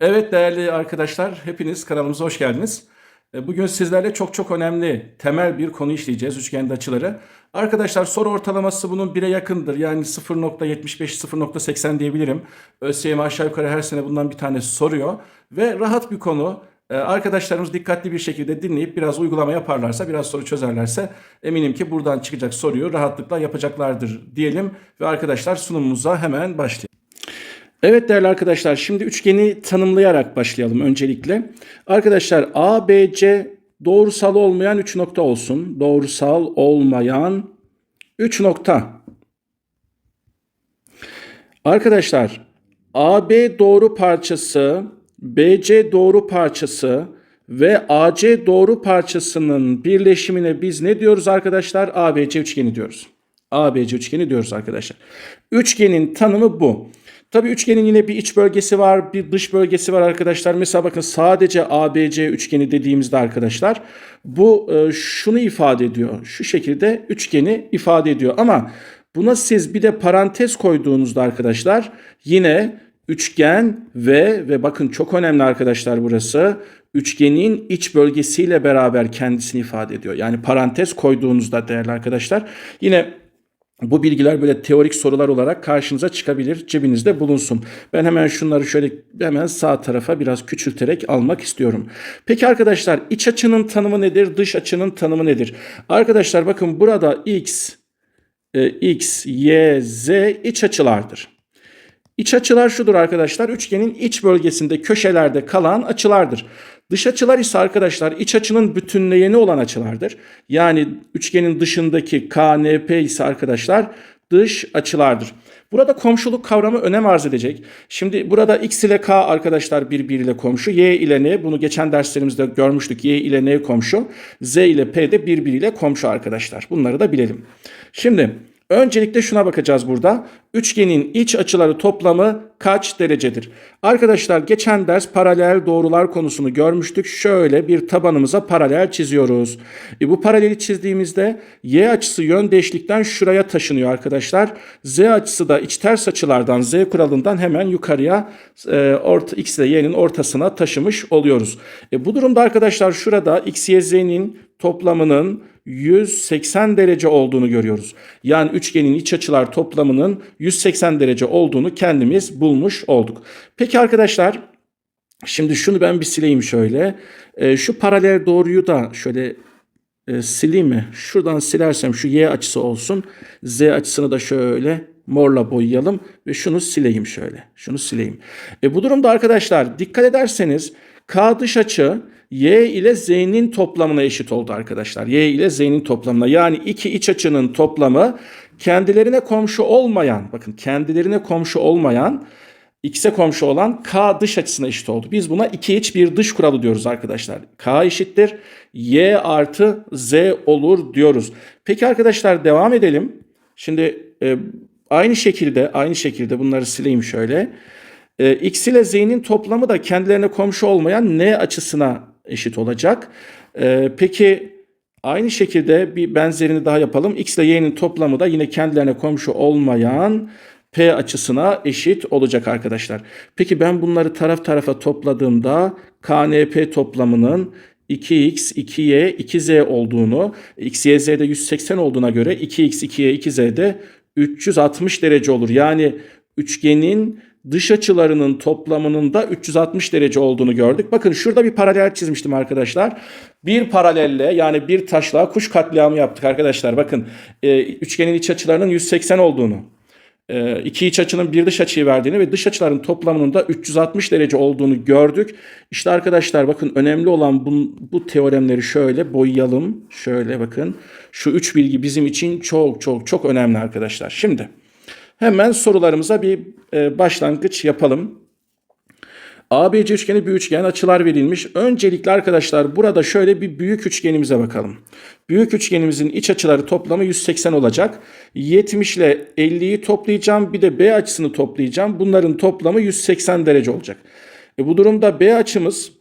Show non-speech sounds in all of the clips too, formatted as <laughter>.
Evet değerli arkadaşlar, hepiniz kanalımıza hoş geldiniz. E, Bugün sizlerle çok çok önemli, temel bir konu işleyeceğiz, üçgende açıları. Arkadaşlar soru ortalaması bunun 1'e yakındır. Yani 0.75-0.80 diyebilirim. ÖSYM aşağı yukarı her sene bundan bir tane soruyor. Ve rahat bir konu. E, Arkadaşlarımız dikkatli bir şekilde dinleyip biraz uygulama yaparlarsa, biraz soru çözerlerse eminim ki buradan çıkacak soruyu rahatlıkla yapacaklardır diyelim. Ve arkadaşlar sunumumuza hemen başlayalım. Evet değerli arkadaşlar şimdi üçgeni tanımlayarak başlayalım öncelikle. Arkadaşlar ABC doğrusal olmayan 3 nokta olsun. Doğrusal olmayan 3 nokta. Arkadaşlar AB doğru parçası, BC doğru parçası ve AC doğru parçasının birleşimine biz ne diyoruz arkadaşlar? ABC üçgeni diyoruz. ABC üçgeni diyoruz arkadaşlar. Üçgenin tanımı bu. Tabii üçgenin yine bir iç bölgesi var, bir dış bölgesi var arkadaşlar. Mesela bakın sadece ABC üçgeni dediğimizde arkadaşlar bu e, şunu ifade ediyor. Şu şekilde üçgeni ifade ediyor. Ama buna siz bir de parantez koyduğunuzda arkadaşlar yine üçgen ve ve bakın çok önemli arkadaşlar burası üçgenin iç bölgesiyle beraber kendisini ifade ediyor. Yani parantez koyduğunuzda değerli arkadaşlar yine bu bilgiler böyle teorik sorular olarak karşınıza çıkabilir. Cebinizde bulunsun. Ben hemen şunları şöyle hemen sağ tarafa biraz küçülterek almak istiyorum. Peki arkadaşlar iç açının tanımı nedir? Dış açının tanımı nedir? Arkadaşlar bakın burada x, e, x, y, z iç açılardır. İç açılar şudur arkadaşlar. Üçgenin iç bölgesinde köşelerde kalan açılardır. Dış açılar ise arkadaşlar iç açının bütünleyeni olan açılardır. Yani üçgenin dışındaki KNP ise arkadaşlar dış açılardır. Burada komşuluk kavramı önem arz edecek. Şimdi burada X ile K arkadaşlar birbiriyle komşu. Y ile N bunu geçen derslerimizde görmüştük. Y ile N komşu. Z ile P de birbiriyle komşu arkadaşlar. Bunları da bilelim. Şimdi Öncelikle şuna bakacağız burada. Üçgenin iç açıları toplamı kaç derecedir? Arkadaşlar geçen ders paralel doğrular konusunu görmüştük. Şöyle bir tabanımıza paralel çiziyoruz. E bu paraleli çizdiğimizde y açısı yöndeşlikten şuraya taşınıyor arkadaşlar. Z açısı da iç ters açılardan Z kuralından hemen yukarıya e, orta, x ile y'nin ortasına taşımış oluyoruz. E bu durumda arkadaşlar şurada x, y, z'nin toplamının 180 derece olduğunu görüyoruz. Yani üçgenin iç açılar toplamının 180 derece olduğunu kendimiz bulmuş olduk. Peki arkadaşlar şimdi şunu ben bir sileyim şöyle. E, şu paralel doğruyu da şöyle e, sileyim mi? Şuradan silersem şu y açısı olsun. Z açısını da şöyle morla boyayalım ve şunu sileyim şöyle. Şunu sileyim. E, bu durumda arkadaşlar dikkat ederseniz K dış açı y ile z'nin toplamına eşit oldu arkadaşlar. y ile z'nin toplamına yani iki iç açının toplamı kendilerine komşu olmayan bakın kendilerine komşu olmayan x'e komşu olan k dış açısına eşit oldu. Biz buna iki iç bir dış kuralı diyoruz arkadaşlar. k eşittir y artı z olur diyoruz. Peki arkadaşlar devam edelim. Şimdi e, aynı şekilde aynı şekilde bunları sileyim şöyle. E, x ile z'nin toplamı da kendilerine komşu olmayan n açısına eşit olacak. E, peki aynı şekilde bir benzerini daha yapalım. x ile y'nin toplamı da yine kendilerine komşu olmayan p açısına eşit olacak arkadaşlar. Peki ben bunları taraf tarafa topladığımda KNP toplamının 2x, 2y, 2z olduğunu, x, y, z'de 180 olduğuna göre 2x, 2y, 2z'de 360 derece olur. Yani üçgenin dış açılarının toplamının da 360 derece olduğunu gördük. Bakın şurada bir paralel çizmiştim arkadaşlar. Bir paralelle yani bir taşla kuş katliamı yaptık arkadaşlar. Bakın e, üçgenin iç açılarının 180 olduğunu, e, iki iç açının bir dış açıyı verdiğini ve dış açıların toplamının da 360 derece olduğunu gördük. İşte arkadaşlar bakın önemli olan bu, bu teoremleri şöyle boyayalım. Şöyle bakın şu üç bilgi bizim için çok çok çok önemli arkadaşlar. Şimdi... Hemen sorularımıza bir e, başlangıç yapalım. ABC üçgeni bir üçgen açılar verilmiş. Öncelikle arkadaşlar burada şöyle bir büyük üçgenimize bakalım. Büyük üçgenimizin iç açıları toplamı 180 olacak. 70 ile 50'yi toplayacağım. Bir de B açısını toplayacağım. Bunların toplamı 180 derece olacak. E bu durumda B açımız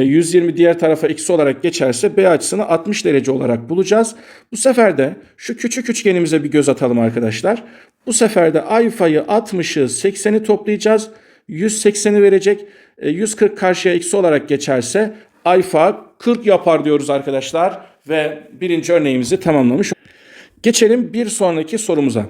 120 diğer tarafa eksi olarak geçerse B açısını 60 derece olarak bulacağız. Bu sefer de şu küçük üçgenimize bir göz atalım arkadaşlar. Bu sefer de alfayı 60'ı 80'i toplayacağız. 180'i verecek. E, 140 karşıya eksi olarak geçerse alfa 40 yapar diyoruz arkadaşlar. Ve birinci örneğimizi tamamlamış. Geçelim bir sonraki sorumuza.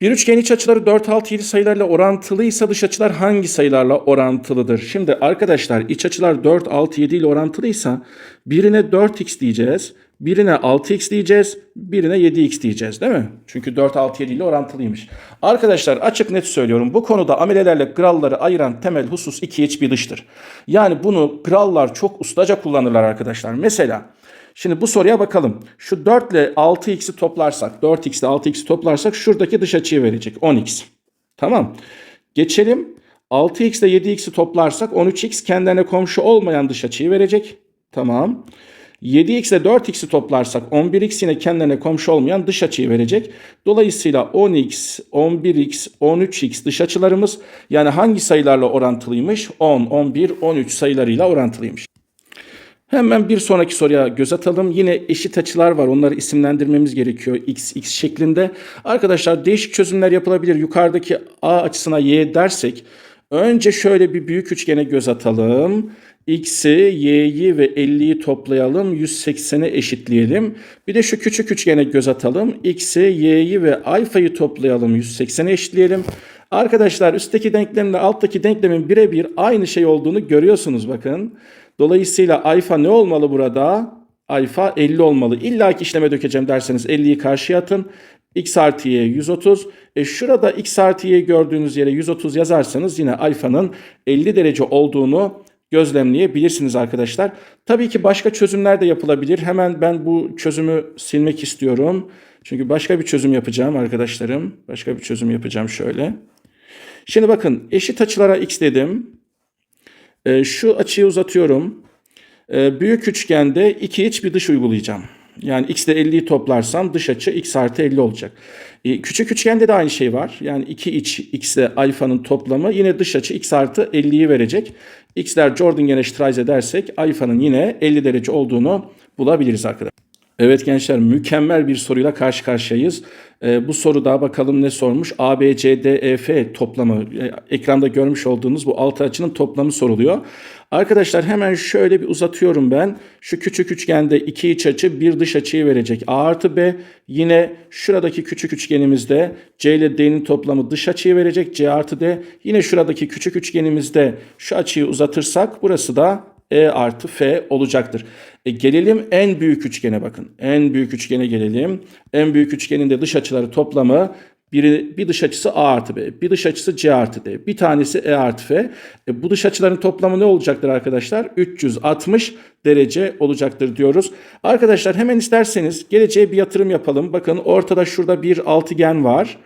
Bir üçgen iç açıları 4, 6, 7 sayılarla orantılıysa dış açılar hangi sayılarla orantılıdır? Şimdi arkadaşlar iç açılar 4, 6, 7 ile orantılıysa birine 4x diyeceğiz, birine 6x diyeceğiz, birine 7x diyeceğiz değil mi? Çünkü 4, 6, 7 ile orantılıymış. Arkadaşlar açık net söylüyorum bu konuda amelelerle gralları ayıran temel husus iki iç bir dıştır. Yani bunu grallar çok ustaca kullanırlar arkadaşlar. Mesela Şimdi bu soruya bakalım. Şu 4 ile 6x'i toplarsak, 4x ile 6x'i toplarsak şuradaki dış açıyı verecek. 10x. Tamam. Geçelim. 6x ile 7x'i toplarsak 13x kendilerine komşu olmayan dış açıyı verecek. Tamam. 7x ile 4x'i toplarsak 11x yine kendilerine komşu olmayan dış açıyı verecek. Dolayısıyla 10x, 11x, 13x dış açılarımız yani hangi sayılarla orantılıymış? 10, 11, 13 sayılarıyla orantılıymış. Hemen bir sonraki soruya göz atalım. Yine eşit açılar var. Onları isimlendirmemiz gerekiyor x, x şeklinde. Arkadaşlar değişik çözümler yapılabilir. Yukarıdaki a açısına y dersek önce şöyle bir büyük üçgene göz atalım. X'i, Y'yi ve 50'yi toplayalım. 180'e eşitleyelim. Bir de şu küçük üçgene göz atalım. X'i, Y'yi ve alfayı toplayalım. 180'e eşitleyelim. Arkadaşlar üstteki denklemle alttaki denklemin birebir aynı şey olduğunu görüyorsunuz bakın. Dolayısıyla alfa ne olmalı burada? Alfa 50 olmalı. İlla ki işleme dökeceğim derseniz 50'yi karşıya atın. x artı y 130. E şurada x artı y gördüğünüz yere 130 yazarsanız yine alfanın 50 derece olduğunu gözlemleyebilirsiniz arkadaşlar. Tabii ki başka çözümler de yapılabilir. Hemen ben bu çözümü silmek istiyorum. Çünkü başka bir çözüm yapacağım arkadaşlarım. Başka bir çözüm yapacağım şöyle. Şimdi bakın eşit açılara x dedim. E, şu açıyı uzatıyorum. E, büyük üçgende iki iç bir dış uygulayacağım. Yani x ile 50'yi toplarsam dış açı x artı 50 olacak. E, küçük üçgende de aynı şey var. Yani iki iç x ile alfanın toplamı yine dış açı x artı 50'yi verecek. x'ler Jordan Streis edersek alfanın yine 50 derece olduğunu bulabiliriz arkadaşlar. Evet gençler mükemmel bir soruyla karşı karşıyayız. Ee, bu soruda bakalım ne sormuş? A, B, C, D, E, F toplamı. E, ekranda görmüş olduğunuz bu altı açının toplamı soruluyor. Arkadaşlar hemen şöyle bir uzatıyorum ben. Şu küçük üçgende iki iç açı bir dış açıyı verecek. A artı B yine şuradaki küçük üçgenimizde C ile D'nin toplamı dış açıyı verecek. C artı D yine şuradaki küçük üçgenimizde şu açıyı uzatırsak burası da e artı F olacaktır. E gelelim en büyük üçgene bakın. En büyük üçgene gelelim. En büyük üçgenin de dış açıları toplamı bir, bir dış açısı A artı B, bir dış açısı C artı D, bir tanesi E artı F. E bu dış açıların toplamı ne olacaktır arkadaşlar? 360 derece olacaktır diyoruz. Arkadaşlar hemen isterseniz geleceğe bir yatırım yapalım. Bakın ortada şurada bir altıgen var.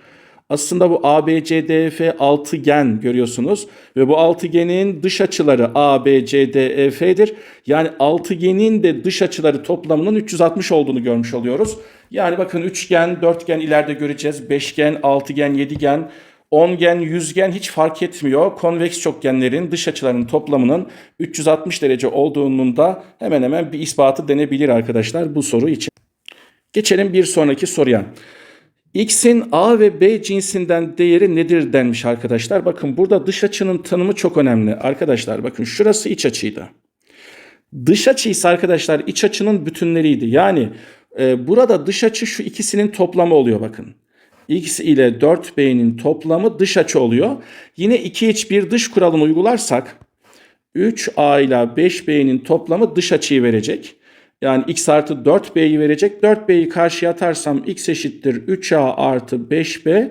Aslında bu ABCDF altıgen görüyorsunuz ve bu altıgenin dış açıları ABCDEF'dir. Yani altıgenin de dış açıları toplamının 360 olduğunu görmüş oluyoruz. Yani bakın üçgen, dörtgen ileride göreceğiz. Beşgen, altıgen, yedigen, ongen, yüzgen hiç fark etmiyor. Konveks çokgenlerin dış açılarının toplamının 360 derece olduğunun da hemen hemen bir ispatı denebilir arkadaşlar bu soru için. Geçelim bir sonraki soruya. X'in A ve B cinsinden değeri nedir denmiş arkadaşlar. Bakın burada dış açının tanımı çok önemli. Arkadaşlar bakın şurası iç açıydı. Dış açı ise arkadaşlar iç açının bütünleriydi. Yani e, burada dış açı şu ikisinin toplamı oluyor bakın. X ile 4B'nin toplamı dış açı oluyor. Yine 2 iç bir dış kuralını uygularsak 3A ile 5B'nin toplamı dış açıyı verecek. Yani x artı 4b'yi verecek. 4b'yi karşıya atarsam x eşittir 3a artı 5b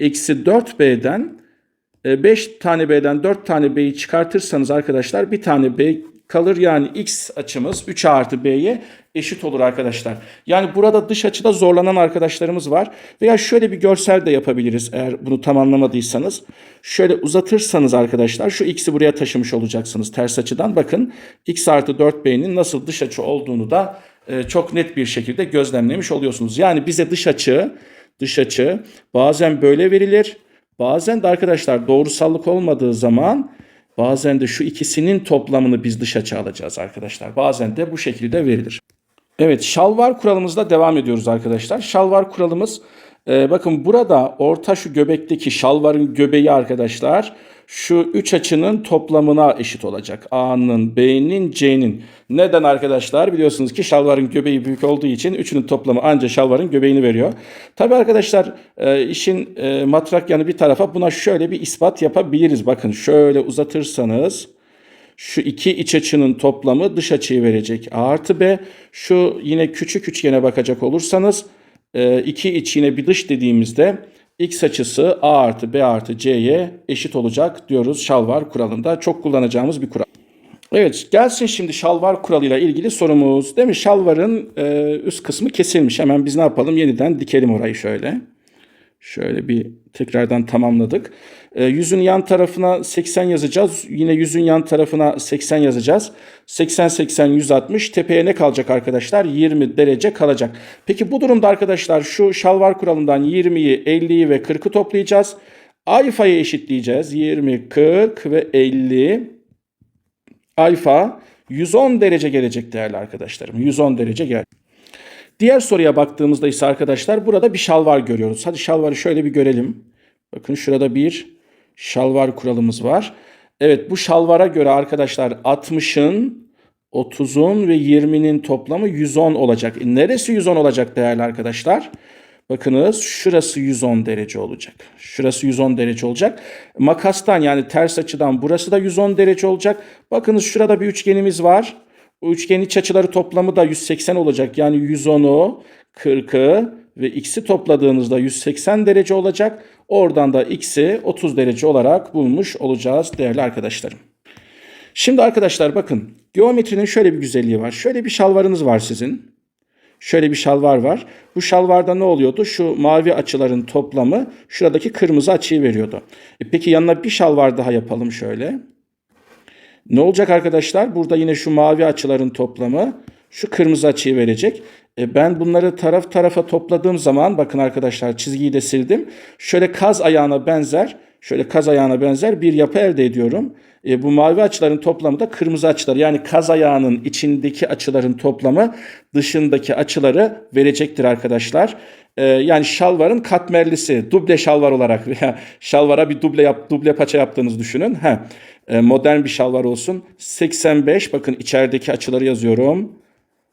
eksi 4b'den 5 e, tane b'den 4 tane b'yi çıkartırsanız arkadaşlar bir tane b kalır. Yani x açımız 3 artı b'ye eşit olur arkadaşlar. Yani burada dış açıda zorlanan arkadaşlarımız var. Veya şöyle bir görsel de yapabiliriz eğer bunu tam anlamadıysanız. Şöyle uzatırsanız arkadaşlar şu x'i buraya taşımış olacaksınız ters açıdan. Bakın x artı 4b'nin nasıl dış açı olduğunu da e, çok net bir şekilde gözlemlemiş oluyorsunuz. Yani bize dış açı, dış açı bazen böyle verilir. Bazen de arkadaşlar doğrusallık olmadığı zaman Bazen de şu ikisinin toplamını biz dış açı alacağız arkadaşlar. Bazen de bu şekilde verilir. Evet şalvar kuralımızla devam ediyoruz arkadaşlar. Şalvar kuralımız e, bakın burada orta şu göbekteki şalvarın göbeği arkadaşlar şu üç açının toplamına eşit olacak. A'nın, B'nin, C'nin. Neden arkadaşlar? Biliyorsunuz ki şalvarın göbeği büyük olduğu için üçünün toplamı anca şalvarın göbeğini veriyor. Tabi arkadaşlar e, işin e, matrak yanı bir tarafa buna şöyle bir ispat yapabiliriz. Bakın şöyle uzatırsanız şu iki iç açının toplamı dış açıyı verecek. A artı B. Şu yine küçük üçgene bakacak olursanız e, iki iç yine bir dış dediğimizde x açısı A artı B artı C'ye eşit olacak diyoruz şalvar kuralında. Çok kullanacağımız bir kural. Evet gelsin şimdi şalvar kuralıyla ilgili sorumuz. Değil mi? Şalvarın e, üst kısmı kesilmiş. Hemen biz ne yapalım? Yeniden dikelim orayı şöyle. Şöyle bir tekrardan tamamladık. E, yüzün yan tarafına 80 yazacağız. Yine yüzün yan tarafına 80 yazacağız. 80 80 160 tepeye ne kalacak arkadaşlar? 20 derece kalacak. Peki bu durumda arkadaşlar şu şalvar kuralından 20'yi 50'yi ve 40'ı toplayacağız. Alfa'yı eşitleyeceğiz. 20, 40 ve 50 alfa 110 derece gelecek değerli arkadaşlarım. 110 derece gel. Diğer soruya baktığımızda ise arkadaşlar burada bir şalvar görüyoruz. Hadi şalvarı şöyle bir görelim. Bakın şurada bir şalvar kuralımız var. Evet bu şalvara göre arkadaşlar 60'ın 30'un ve 20'nin toplamı 110 olacak. Neresi 110 olacak değerli arkadaşlar? Bakınız şurası 110 derece olacak. Şurası 110 derece olacak. Makastan yani ters açıdan burası da 110 derece olacak. Bakınız şurada bir üçgenimiz var. O üçgenin iç açıları toplamı da 180 olacak. Yani 110'u, 40'ı ve x'i topladığınızda 180 derece olacak. Oradan da x'i 30 derece olarak bulmuş olacağız değerli arkadaşlarım. Şimdi arkadaşlar bakın geometrinin şöyle bir güzelliği var. Şöyle bir şalvarınız var sizin. Şöyle bir şalvar var. Bu şalvarda ne oluyordu? Şu mavi açıların toplamı şuradaki kırmızı açıyı veriyordu. E peki yanına bir şalvar daha yapalım şöyle. Ne olacak arkadaşlar? Burada yine şu mavi açıların toplamı şu kırmızı açıyı verecek. E ben bunları taraf tarafa topladığım zaman bakın arkadaşlar çizgiyi de sildim. Şöyle kaz ayağına benzer, şöyle kaz ayağına benzer bir yapı elde ediyorum. E, bu mavi açıların toplamı da kırmızı açılar. Yani kaz ayağının içindeki açıların toplamı dışındaki açıları verecektir arkadaşlar. E, yani şalvarın katmerlisi, duble şalvar olarak <laughs> veya şalvara bir duble yap, duble paça yaptığınızı düşünün. He, e, modern bir şalvar olsun. 85 bakın içerideki açıları yazıyorum.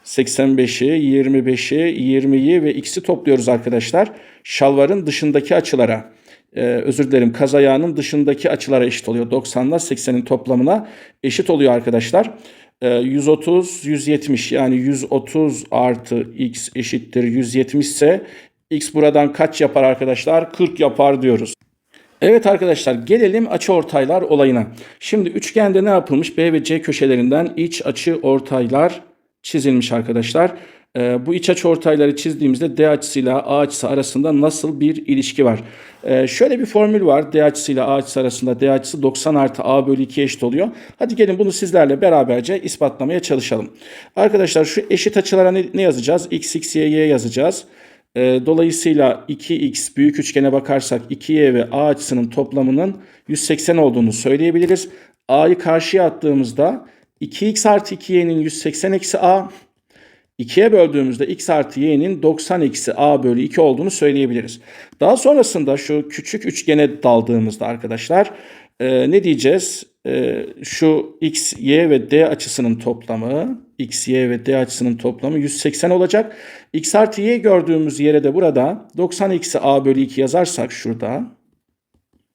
85'i, 25'i, 20'yi ve x'i topluyoruz arkadaşlar. Şalvarın dışındaki açılara e, özür dilerim kaz ayağının dışındaki açılara eşit oluyor. 90 ile 80'in toplamına eşit oluyor arkadaşlar. E, 130, 170 yani 130 artı x eşittir 170 ise x buradan kaç yapar arkadaşlar? 40 yapar diyoruz. Evet arkadaşlar gelelim açı ortaylar olayına. Şimdi üçgende ne yapılmış? B ve C köşelerinden iç açı ortaylar çizilmiş arkadaşlar. Ee, bu iç açı ortayları çizdiğimizde D açısıyla A açısı arasında nasıl bir ilişki var? Ee, şöyle bir formül var. D açısıyla A açısı arasında D açısı 90 artı A bölü 2 eşit oluyor. Hadi gelin bunu sizlerle beraberce ispatlamaya çalışalım. Arkadaşlar şu eşit açılara ne, ne yazacağız? X, X, Y, Y yazacağız. Ee, dolayısıyla 2x büyük üçgene bakarsak 2y ve a açısının toplamının 180 olduğunu söyleyebiliriz. a'yı karşıya attığımızda 2x artı 2y'nin 180 eksi a 2'ye böldüğümüzde x artı y'nin 90 eksi a bölü 2 olduğunu söyleyebiliriz. Daha sonrasında şu küçük üçgene daldığımızda arkadaşlar e, ne diyeceğiz? E, şu x, y ve d açısının toplamı x, y ve d açısının toplamı 180 olacak. x artı y gördüğümüz yere de burada 90 eksi a bölü 2 yazarsak şurada.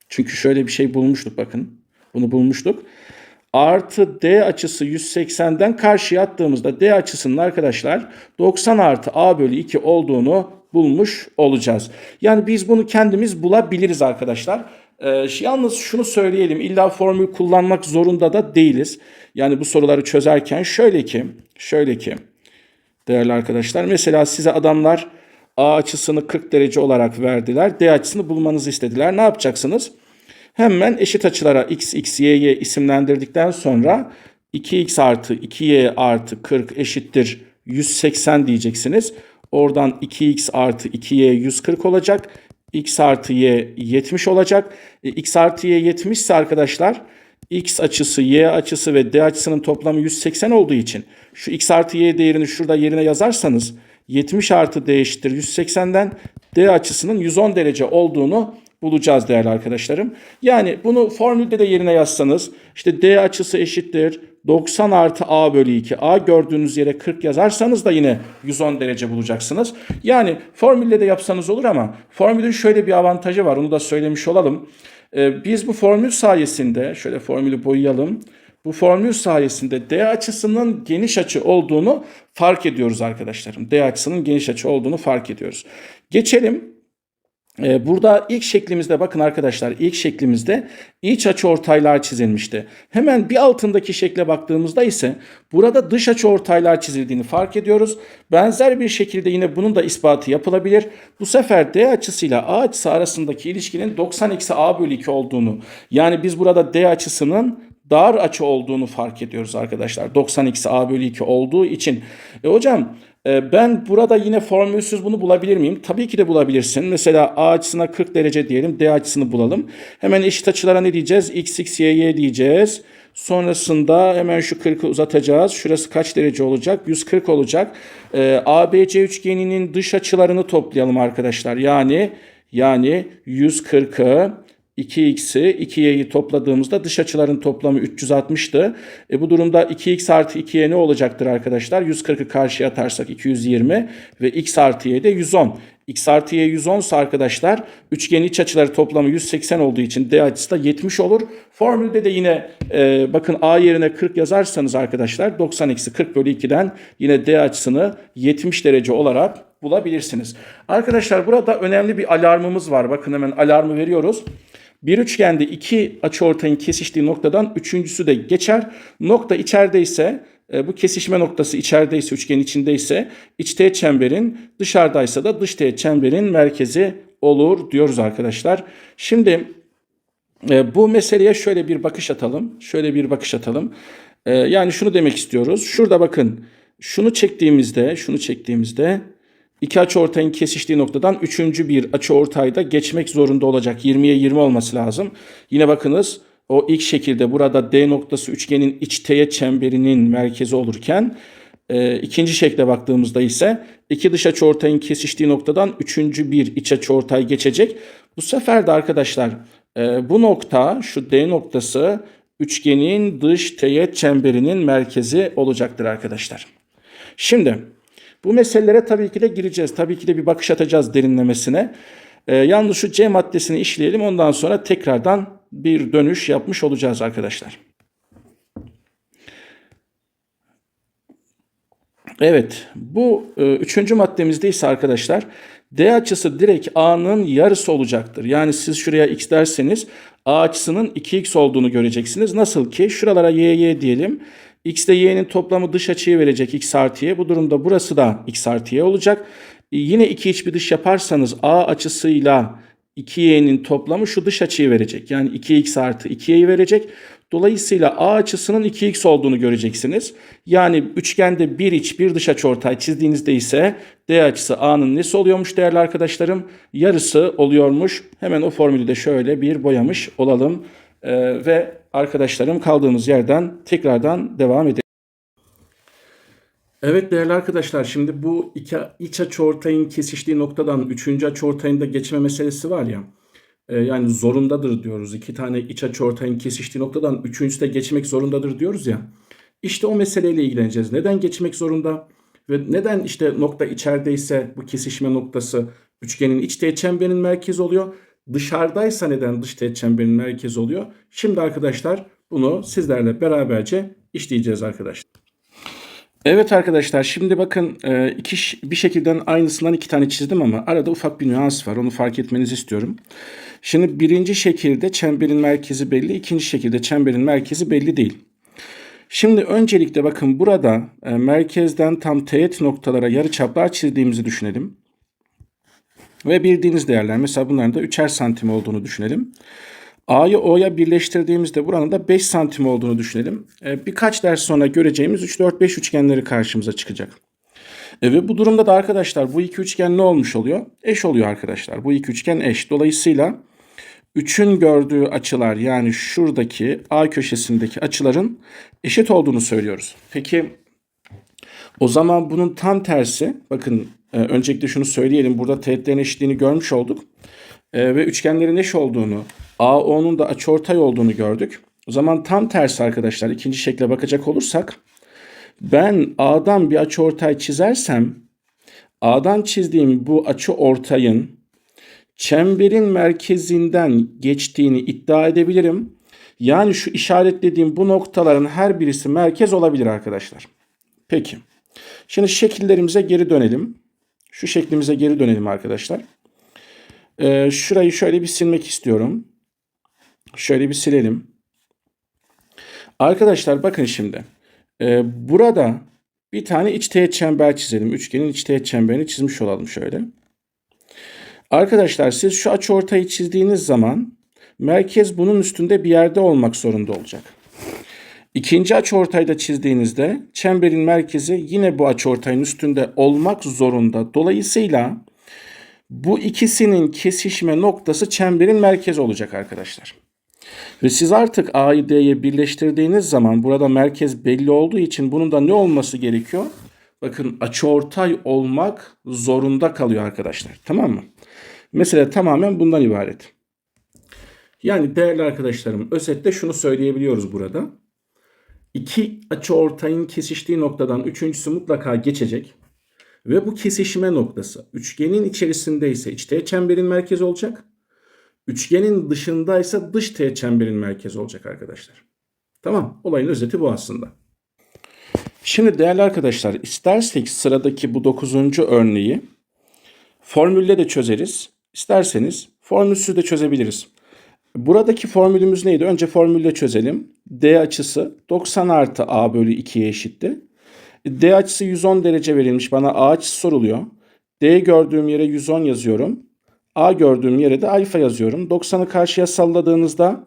Çünkü şöyle bir şey bulmuştuk bakın. Bunu bulmuştuk. Artı d açısı 180'den karşıya attığımızda d açısının arkadaşlar 90 artı a bölü 2 olduğunu bulmuş olacağız. Yani biz bunu kendimiz bulabiliriz arkadaşlar. Ee, yalnız şunu söyleyelim illa formül kullanmak zorunda da değiliz. Yani bu soruları çözerken şöyle ki, şöyle ki değerli arkadaşlar mesela size adamlar A açısını 40 derece olarak verdiler. D açısını bulmanızı istediler. Ne yapacaksınız? Hemen eşit açılara x, x, y, y isimlendirdikten sonra 2x artı 2y artı 40 eşittir 180 diyeceksiniz. Oradan 2x artı 2y 140 olacak. x artı y 70 olacak. E, x artı y 70 ise arkadaşlar x açısı, y açısı ve d açısının toplamı 180 olduğu için şu x artı y değerini şurada yerine yazarsanız 70 artı d eşittir 180'den d açısının 110 derece olduğunu bulacağız değerli arkadaşlarım. Yani bunu formülde de yerine yazsanız işte d açısı eşittir 90 artı a bölü 2. a gördüğünüz yere 40 yazarsanız da yine 110 derece bulacaksınız. Yani formülle de yapsanız olur ama formülün şöyle bir avantajı var onu da söylemiş olalım. Ee, biz bu formül sayesinde şöyle formülü boyayalım. Bu formül sayesinde D açısının geniş açı olduğunu fark ediyoruz arkadaşlarım. D açısının geniş açı olduğunu fark ediyoruz. Geçelim Burada ilk şeklimizde bakın arkadaşlar ilk şeklimizde iç açı ortaylar çizilmişti. Hemen bir altındaki şekle baktığımızda ise burada dış açı ortaylar çizildiğini fark ediyoruz. Benzer bir şekilde yine bunun da ispatı yapılabilir. Bu sefer D açısıyla A açısı arasındaki ilişkinin 90 eksi A bölü 2 olduğunu yani biz burada D açısının dar açı olduğunu fark ediyoruz arkadaşlar. 90 eksi A bölü 2 olduğu için. E hocam e, ben burada yine formülsüz bunu bulabilir miyim? Tabii ki de bulabilirsin. Mesela A açısına 40 derece diyelim. D açısını bulalım. Hemen eşit açılara ne diyeceğiz? X, X, Y, Y diyeceğiz. Sonrasında hemen şu 40'ı uzatacağız. Şurası kaç derece olacak? 140 olacak. E, ABC üçgeninin dış açılarını toplayalım arkadaşlar. Yani yani 140'ı 2x'i 2y'yi topladığımızda dış açıların toplamı 360'tı. E bu durumda 2x artı 2y ne olacaktır arkadaşlar? 140'ı karşıya atarsak 220 ve x artı y de 110. x artı y 110 ise arkadaşlar üçgenin iç açıları toplamı 180 olduğu için d açısı da 70 olur. Formülde de yine e, bakın a yerine 40 yazarsanız arkadaşlar 90 eksi 40 bölü 2'den yine d açısını 70 derece olarak bulabilirsiniz. Arkadaşlar burada önemli bir alarmımız var. Bakın hemen alarmı veriyoruz. Bir üçgende iki açıortayın kesiştiği noktadan üçüncüsü de geçer. Nokta içerideyse e, bu kesişme noktası içerideyse üçgenin içindeyse iç teğet çemberin dışarıdaysa da dış teğet çemberin merkezi olur diyoruz arkadaşlar. Şimdi e, bu meseleye şöyle bir bakış atalım. Şöyle bir bakış atalım. E, yani şunu demek istiyoruz. Şurada bakın şunu çektiğimizde şunu çektiğimizde İki açı ortayın kesiştiği noktadan üçüncü bir açı ortayda geçmek zorunda olacak. 20'ye 20 olması lazım. Yine bakınız o ilk şekilde burada D noktası üçgenin iç teğet çemberinin merkezi olurken e, ikinci şekle baktığımızda ise iki dış açı ortayın kesiştiği noktadan üçüncü bir iç açı ortay geçecek. Bu sefer de arkadaşlar e, bu nokta şu D noktası üçgenin dış teğet çemberinin merkezi olacaktır arkadaşlar. Şimdi bu meselelere tabii ki de gireceğiz. Tabii ki de bir bakış atacağız derinlemesine. Ee, yalnız şu C maddesini işleyelim. Ondan sonra tekrardan bir dönüş yapmış olacağız arkadaşlar. Evet bu e, üçüncü maddemizde ise arkadaşlar D açısı direkt A'nın yarısı olacaktır. Yani siz şuraya X derseniz A açısının 2X olduğunu göreceksiniz. Nasıl ki şuralara YY diyelim. X ile y'nin toplamı dış açıyı verecek x artı y. Bu durumda burası da x artı y olacak. E, yine iki iç bir dış yaparsanız a açısıyla 2y'nin toplamı şu dış açıyı verecek. Yani 2x artı 2y'yi verecek. Dolayısıyla a açısının 2x olduğunu göreceksiniz. Yani üçgende bir iç bir dış açı ortay çizdiğinizde ise d açısı a'nın nesi oluyormuş değerli arkadaşlarım? Yarısı oluyormuş. Hemen o formülü de şöyle bir boyamış olalım. Ee, ve arkadaşlarım kaldığımız yerden tekrardan devam edelim. Evet değerli arkadaşlar şimdi bu iki iç açıortayın kesiştiği noktadan üçüncü açıortayında geçme meselesi var ya. E, yani zorundadır diyoruz. İki tane iç açıortayın kesiştiği noktadan üçüncüsü de geçmek zorundadır diyoruz ya. İşte o meseleyle ilgileneceğiz. Neden geçmek zorunda? Ve neden işte nokta içerideyse bu kesişme noktası üçgenin iç teğet çemberinin merkezi oluyor? Dışarıdaysa neden dış teğet çemberin merkezi oluyor? Şimdi arkadaşlar bunu sizlerle beraberce işleyeceğiz arkadaşlar. Evet arkadaşlar şimdi bakın e, iki bir şekilden aynısından iki tane çizdim ama arada ufak bir nüans var. Onu fark etmenizi istiyorum. Şimdi birinci şekilde çemberin merkezi belli. ikinci şekilde çemberin merkezi belli değil. Şimdi öncelikle bakın burada e, merkezden tam teğet noktalara yarı çaplar çizdiğimizi düşünelim. Ve bildiğiniz değerler mesela bunların da 3'er santim olduğunu düşünelim. A'yı O'ya birleştirdiğimizde buranın da 5 santim olduğunu düşünelim. Ee, birkaç ders sonra göreceğimiz 3, 4, 5 üçgenleri karşımıza çıkacak. E ve bu durumda da arkadaşlar bu iki üçgen ne olmuş oluyor? Eş oluyor arkadaşlar. Bu iki üçgen eş. Dolayısıyla 3'ün gördüğü açılar yani şuradaki A köşesindeki açıların eşit olduğunu söylüyoruz. Peki o zaman bunun tam tersi bakın e, öncelikle şunu söyleyelim burada teğetlerin eşitliğini görmüş olduk. E, ve üçgenlerin eş olduğunu AO'nun da açıortay olduğunu gördük. O zaman tam tersi arkadaşlar ikinci şekle bakacak olursak ben A'dan bir açıortay çizersem A'dan çizdiğim bu açı ortayın çemberin merkezinden geçtiğini iddia edebilirim. Yani şu işaretlediğim bu noktaların her birisi merkez olabilir arkadaşlar. Peki. Şimdi şekillerimize geri dönelim. Şu şeklimize geri dönelim arkadaşlar. Ee, şurayı şöyle bir silmek istiyorum. Şöyle bir silelim. Arkadaşlar bakın şimdi. Ee, burada bir tane iç teğet çember çizelim. Üçgenin iç teğet çemberini çizmiş olalım şöyle. Arkadaşlar siz şu açıortayı çizdiğiniz zaman merkez bunun üstünde bir yerde olmak zorunda olacak. İkinci açıortayda çizdiğinizde çemberin merkezi yine bu açıortayın üstünde olmak zorunda. Dolayısıyla bu ikisinin kesişme noktası çemberin merkezi olacak arkadaşlar. Ve siz artık A'yı D'ye birleştirdiğiniz zaman burada merkez belli olduğu için bunun da ne olması gerekiyor? Bakın açıortay olmak zorunda kalıyor arkadaşlar. Tamam mı? Mesela tamamen bundan ibaret. Yani değerli arkadaşlarım özetle şunu söyleyebiliyoruz burada. İki açıortayın kesiştiği noktadan üçüncüsü mutlaka geçecek. Ve bu kesişme noktası üçgenin içerisindeyse iç teğet çemberin merkezi olacak. Üçgenin dışındaysa dış teğet çemberin merkezi olacak arkadaşlar. Tamam olayın özeti bu aslında. Şimdi değerli arkadaşlar istersek sıradaki bu dokuzuncu örneği formülle de çözeriz. İsterseniz formülsüz de çözebiliriz. Buradaki formülümüz neydi? Önce formülle çözelim. D açısı 90 artı A bölü 2'ye eşitti. D açısı 110 derece verilmiş. Bana A açısı soruluyor. D gördüğüm yere 110 yazıyorum. A gördüğüm yere de alfa yazıyorum. 90'ı karşıya salladığınızda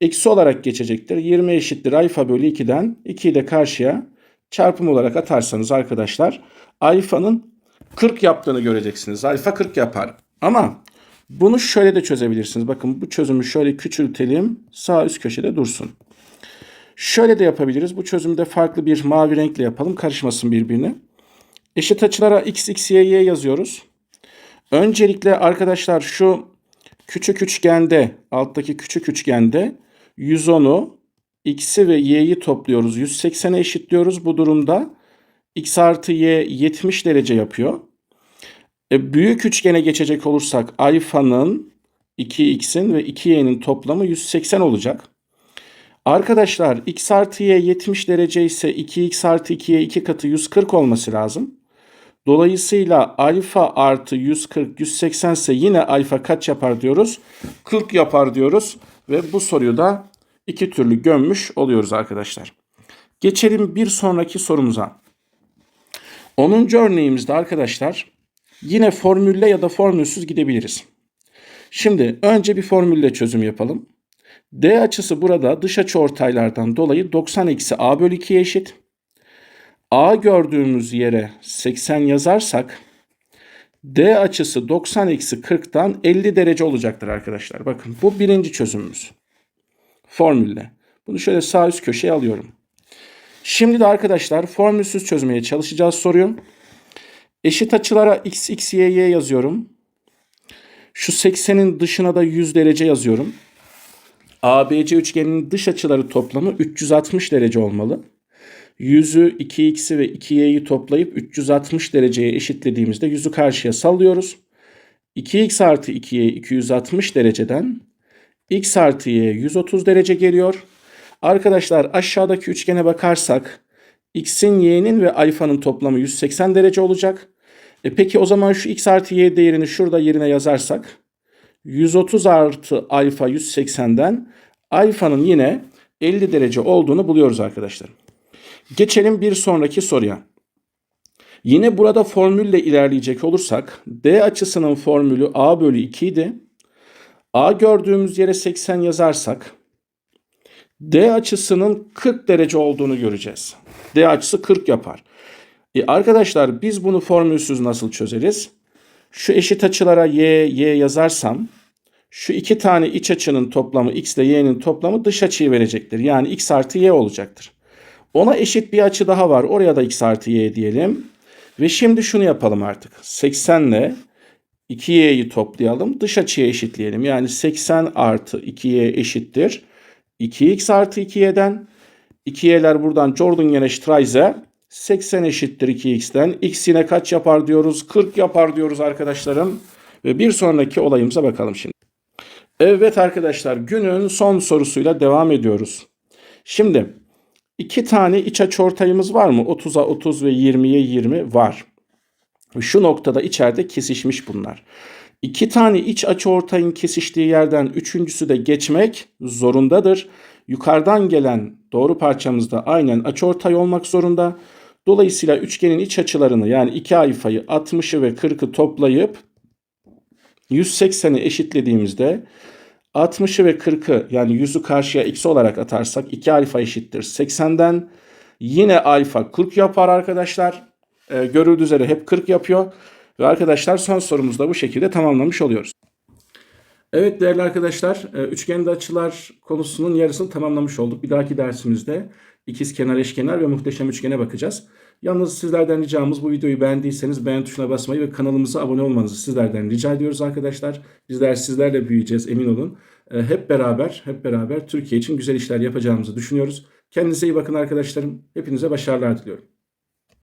eksi olarak geçecektir. 20 eşittir alfa bölü 2'den 2'yi de karşıya çarpım olarak atarsanız arkadaşlar alfanın 40 yaptığını göreceksiniz. Alfa 40 yapar. Ama bunu şöyle de çözebilirsiniz. Bakın bu çözümü şöyle küçültelim. Sağ üst köşede dursun. Şöyle de yapabiliriz. Bu çözümde farklı bir mavi renkle yapalım. Karışmasın birbirine. Eşit açılara x, x, y, y yazıyoruz. Öncelikle arkadaşlar şu küçük üçgende, alttaki küçük üçgende 110'u x'i ve y'yi topluyoruz. 180'e eşitliyoruz. Bu durumda x artı y 70 derece yapıyor. E, büyük üçgene geçecek olursak alfanın 2x'in ve 2y'nin toplamı 180 olacak. Arkadaşlar x artı y 70 derece ise 2x artı 2y 2 katı 140 olması lazım. Dolayısıyla alfa artı 140 180 ise yine alfa kaç yapar diyoruz? 40 yapar diyoruz ve bu soruyu da iki türlü gömmüş oluyoruz arkadaşlar. Geçelim bir sonraki sorumuza. 10. örneğimizde arkadaşlar yine formülle ya da formülsüz gidebiliriz. Şimdi önce bir formülle çözüm yapalım. D açısı burada dış açı ortaylardan dolayı 90 eksi A bölü 2'ye eşit. A gördüğümüz yere 80 yazarsak D açısı 90 eksi 40'tan 50 derece olacaktır arkadaşlar. Bakın bu birinci çözümümüz. Formülle. Bunu şöyle sağ üst köşeye alıyorum. Şimdi de arkadaşlar formülsüz çözmeye çalışacağız soruyu. Eşit açılara x, x, y, y yazıyorum. Şu 80'in dışına da 100 derece yazıyorum. ABC üçgeninin dış açıları toplamı 360 derece olmalı. 100'ü 2x'i ve 2y'yi toplayıp 360 dereceye eşitlediğimizde 100'ü karşıya sallıyoruz. 2x artı 2y 260 dereceden x artı y 130 derece geliyor. Arkadaşlar aşağıdaki üçgene bakarsak x'in y'nin ve alfanın toplamı 180 derece olacak. E peki o zaman şu x artı y değerini şurada yerine yazarsak 130 artı alfa 180'den alfanın yine 50 derece olduğunu buluyoruz arkadaşlar. Geçelim bir sonraki soruya. Yine burada formülle ilerleyecek olursak D açısının formülü A bölü 2 idi. A gördüğümüz yere 80 yazarsak D açısının 40 derece olduğunu göreceğiz. D açısı 40 yapar. E arkadaşlar biz bunu formülsüz nasıl çözeriz? Şu eşit açılara y, y yazarsam Şu iki tane iç açının toplamı x ile y'nin toplamı dış açıyı verecektir. Yani x artı y olacaktır. Ona eşit bir açı daha var. Oraya da x artı y diyelim. Ve şimdi şunu yapalım artık. 80 ile 2y'yi toplayalım. Dış açıya eşitleyelim. Yani 80 artı 2y eşittir. 2x artı 2y'den 2y'ler buradan Jordan-Streise 80 eşittir 2x'ten. x yine kaç yapar diyoruz? 40 yapar diyoruz arkadaşlarım. Ve bir sonraki olayımıza bakalım şimdi. Evet arkadaşlar günün son sorusuyla devam ediyoruz. Şimdi iki tane iç açıortayımız var mı? 30'a 30 ve 20'ye 20 var. Şu noktada içeride kesişmiş bunlar. İki tane iç açıortayın kesiştiği yerden üçüncüsü de geçmek zorundadır. Yukarıdan gelen doğru parçamız da aynen açıortay olmak zorunda. Dolayısıyla üçgenin iç açılarını yani iki alfayı 60'ı ve 40'ı toplayıp 180'i eşitlediğimizde 60'ı ve 40'ı yani 100'ü karşıya x olarak atarsak 2 alfa eşittir 80'den. Yine alfa 40 yapar arkadaşlar. Ee, görüldüğü üzere hep 40 yapıyor. Ve arkadaşlar son sorumuzu da bu şekilde tamamlamış oluyoruz. Evet değerli arkadaşlar, e, üçgende açılar konusunun yarısını tamamlamış olduk. Bir dahaki dersimizde ikiz kenar, eşkenar ve muhteşem üçgene bakacağız. Yalnız sizlerden ricamız bu videoyu beğendiyseniz beğen tuşuna basmayı ve kanalımıza abone olmanızı sizlerden rica ediyoruz arkadaşlar. Bizler sizlerle büyüyeceğiz emin olun. E, Hep beraber, hep beraber Türkiye için güzel işler yapacağımızı düşünüyoruz. Kendinize iyi bakın arkadaşlarım. Hepinize başarılar diliyorum.